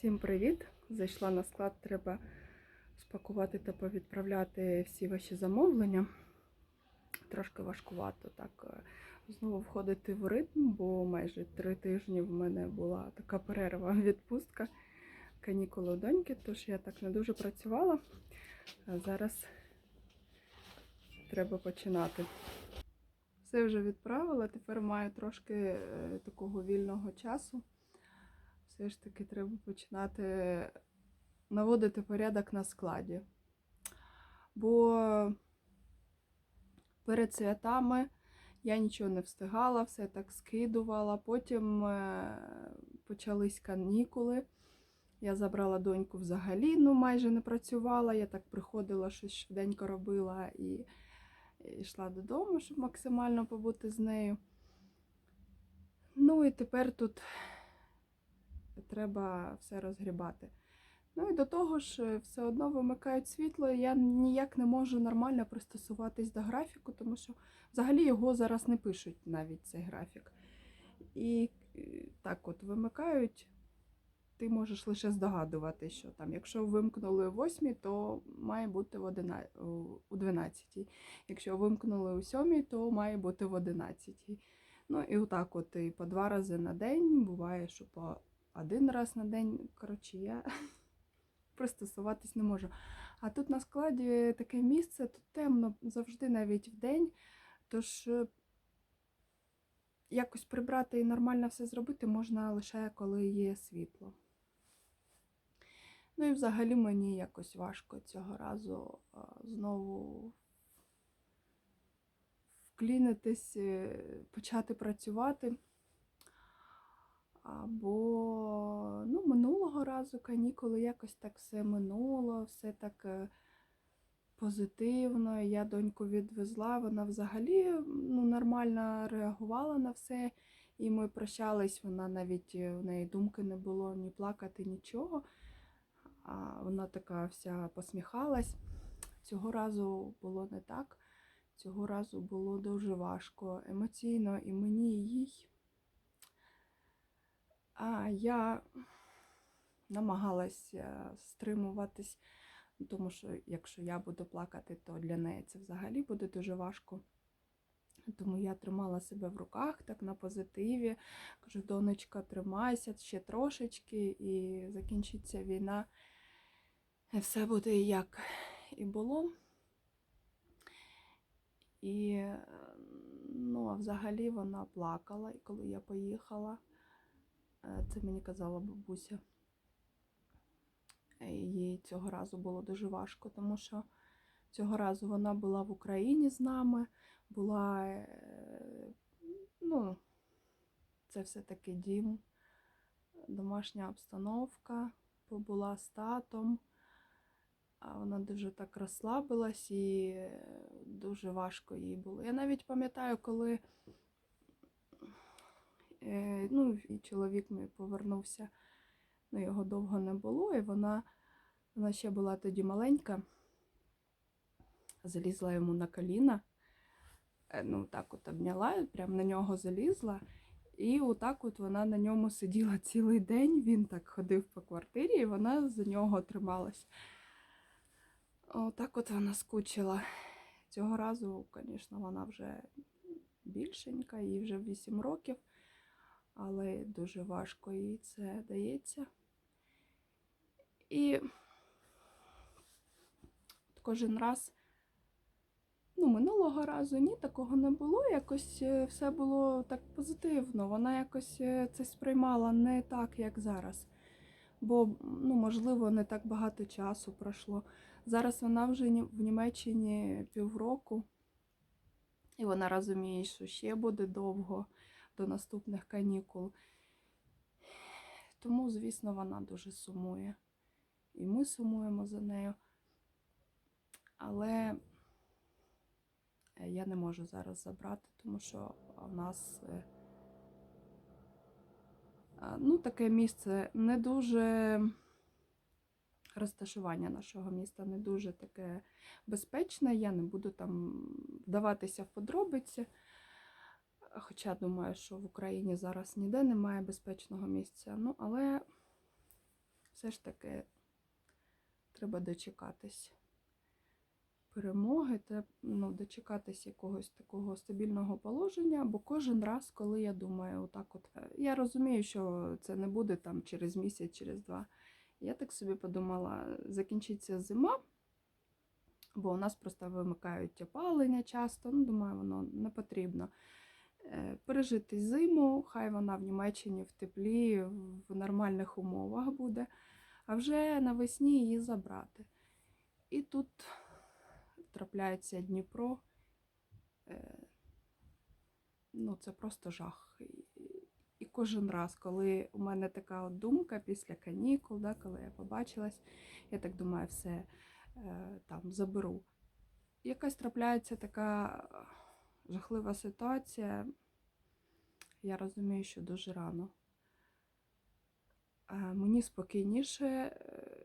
Всім привіт! Зайшла на склад, треба спакувати та повідправляти всі ваші замовлення. Трошки важкувато так е, знову входити в ритм, бо майже три тижні в мене була така перерва, відпустка, канікули у доньки, тож я так не дуже працювала. А зараз треба починати. Все вже відправила, тепер маю трошки е, такого вільного часу все ж таки треба починати наводити порядок на складі. Бо перед святами я нічого не встигала, все так скидувала. Потім е, почались канікули. Я забрала доньку взагалі, ну майже не працювала. Я так приходила, щось швиденько робила і йшла додому, щоб максимально побути з нею. Ну і тепер тут треба все розгрібати. Ну і до того ж, е, все одно вимикають світло, я ніяк не можу нормально пристосуватись до графіку, тому що взагалі його зараз не пишуть навіть цей графік. І е, так от вимикають, ти можеш лише здогадувати, що там, якщо вимкнули о 8, то має бути в 11, у 12. Якщо вимкнули у 7, то має бути в 11. Ну і отак от і по два рази на день буває, що по один раз на день, коротше, я пристосуватись не можу. А тут на складі таке місце, тут темно завжди навіть в день. Тож е, якось прибрати і нормально все зробити можна лише коли є світло. Ну і взагалі мені якось важко цього разу знову вклінитись, е, почати працювати. Або ну, минулого разу канікули якось так все минуло, все так е, позитивно. Я доньку відвезла, вона взагалі ну, нормально реагувала на все. І ми прощались, вона навіть е, в неї думки не було ні плакати, нічого. А вона така вся посміхалась. Цього разу було не так. Цього разу було дуже важко емоційно і мені, і їй. А я намагалася стримуватись, тому що якщо я буду плакати, то для неї це взагалі буде дуже важко. Тому я тримала себе в руках так на позитиві. Кажу, донечка, тримайся ще трошечки, і закінчиться війна. Все буде як і було. І ну, а взагалі вона плакала, і коли я поїхала. Е, Це мені казала бабуся. Е, Їй цього разу було дуже важко, тому що цього разу вона була в Україні з нами, була, е, ну, це все-таки дім, домашня обстановка, побула з татом. А вона дуже так розслабилась і дуже важко їй було. Я навіть пам'ятаю, коли ну, і чоловік мій повернувся, ну, його довго не було, і вона, вона ще була тоді маленька, залізла йому на коліна, е, ну, так от обняла, прям на нього залізла. І отак от вона на ньому сиділа цілий день, він так ходив по квартирі, і вона за нього трималась. Отак от вона скучила. Цього разу, звісно, вона вже більшенька, їй вже 8 років але дуже важко їй це дається. І кожен раз, ну, минулого разу ні, такого не було. Якось е, все було так позитивно. Вона якось е, це сприймала не так, як зараз. Бо, ну, можливо, не так багато часу пройшло. Зараз вона вже в Німеччині півроку, і вона розуміє, що ще буде довго до наступних канікул. Тому, звісно, вона дуже сумує. І ми сумуємо за нею. Але я не можу зараз забрати, тому що в нас е, ну, таке місце не дуже розташування нашого міста не дуже таке безпечне. Я не буду там вдаватися в подробиці. Хоча думаю, що в Україні зараз ніде немає безпечного місця. Ну, але все ж таки треба дочекатись перемоги, треба ну, дочекатись якогось такого стабільного положення, бо кожен раз, коли я думаю, отак от, е, я розумію, що це не буде там через місяць, через два. Я так собі подумала, закінчиться зима, бо у нас просто вимикають опалення часто, ну, думаю, воно не потрібно. Е, Пережити зиму, хай вона в Німеччині в теплі, в нормальних умовах буде, а вже навесні її забрати. І тут трапляється Дніпро. Е, Ну, це просто жах. І- кожен раз, коли у мене така от думка після канікул, да, коли я побачилась, я так думаю, все е, там заберу. Якась трапляється така жахлива ситуація. Я розумію, що дуже рано. Мені спокійніше. е,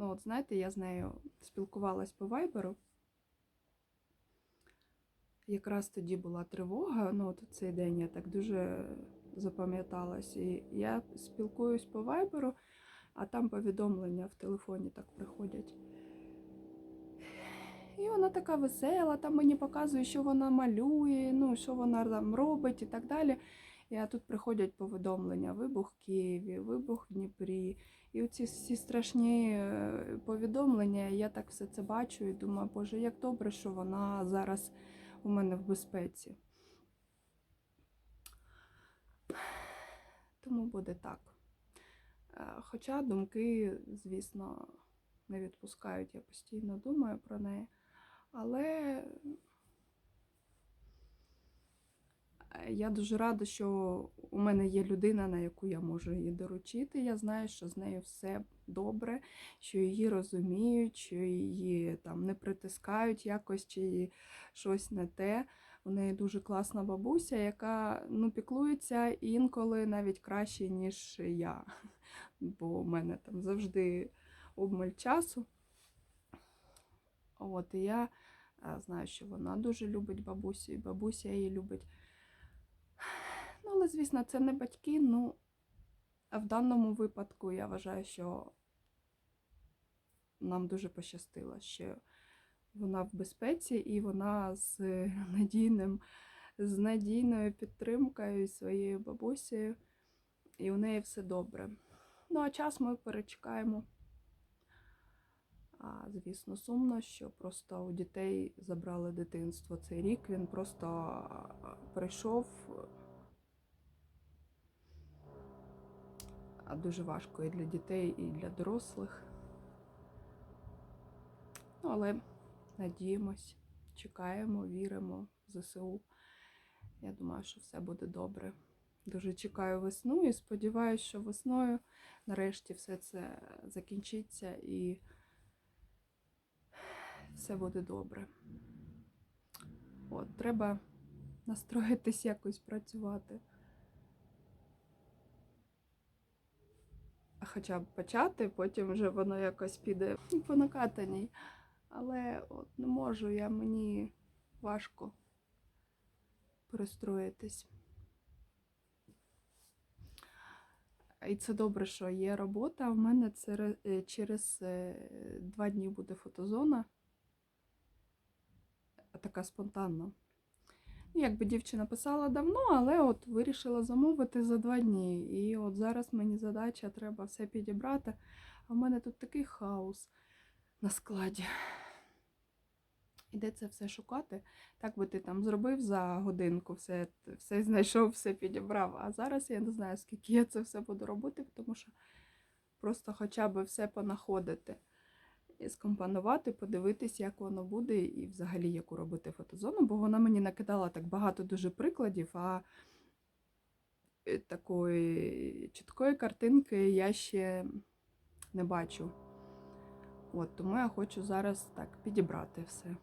Ну, от знаєте, я з нею спілкувалась по вайберу. Якраз тоді була тривога, ну от цей день я так дуже запам'яталась. І я спілкуюсь по вайберу, а там повідомлення в телефоні так приходять. Вона така весела, там мені показує, що вона малює, ну, що вона там робить і так далі. І а тут приходять повідомлення: вибух в Києві, вибух в Дніпрі. І оці всі страшні е, повідомлення, я так все це бачу і думаю, боже, як добре, що вона зараз у мене в безпеці. Тому буде так. Е, Хоча думки, звісно, не відпускають, я постійно думаю про неї. Але е, я дуже рада, що у мене є людина, на яку я можу її доручити. Я знаю, що з нею все добре, що її розуміють, що її там не притискають якось чи щось не те. У неї дуже класна бабуся, яка ну, піклується інколи навіть краще, ніж я. Бо у мене там завжди обмаль часу. От, і я знаю, що вона дуже любить бабусю, і бабуся її любить. Ну, але, звісно, це не батьки. Ну, в даному випадку я вважаю, що нам дуже пощастило, що вона в безпеці і вона з надійним, з надійною підтримкою своєю бабусею, і у неї все добре. Ну, а час ми перечекаємо. А, звісно, сумно, що просто у дітей забрали дитинство цей рік. Він просто прийшов. Дуже важко і для дітей, і для дорослих. Ну, але надіємось, чекаємо, віримо в ЗСУ. Я думаю, що все буде добре. Дуже чекаю весну і сподіваюся, що весною нарешті все це закінчиться і все буде добре. От, треба настроїтись якось працювати. Хоча б почати, потім вже воно якось піде по накатаній. Але от не можу я, мені важко перестроїтись. І це добре, що є робота. У мене це е, через е, два дні буде фотозона. Така спонтанна. Ну, якби дівчина писала давно, але от вирішила замовити за два дні. І от зараз мені задача, треба все підібрати. А в мене тут такий хаос на складі. І де це все шукати? Так би ти там зробив за годинку, все, все знайшов, все підібрав. А зараз я не знаю, скільки я це все буду робити, тому що просто хоча б все понаходити і скомпонувати, подивитись, як воно буде, і взагалі яку робити фотозону, бо вона мені накидала так багато дуже прикладів, а е, такої чіткої картинки я ще не бачу. От, тому я хочу зараз так підібрати все.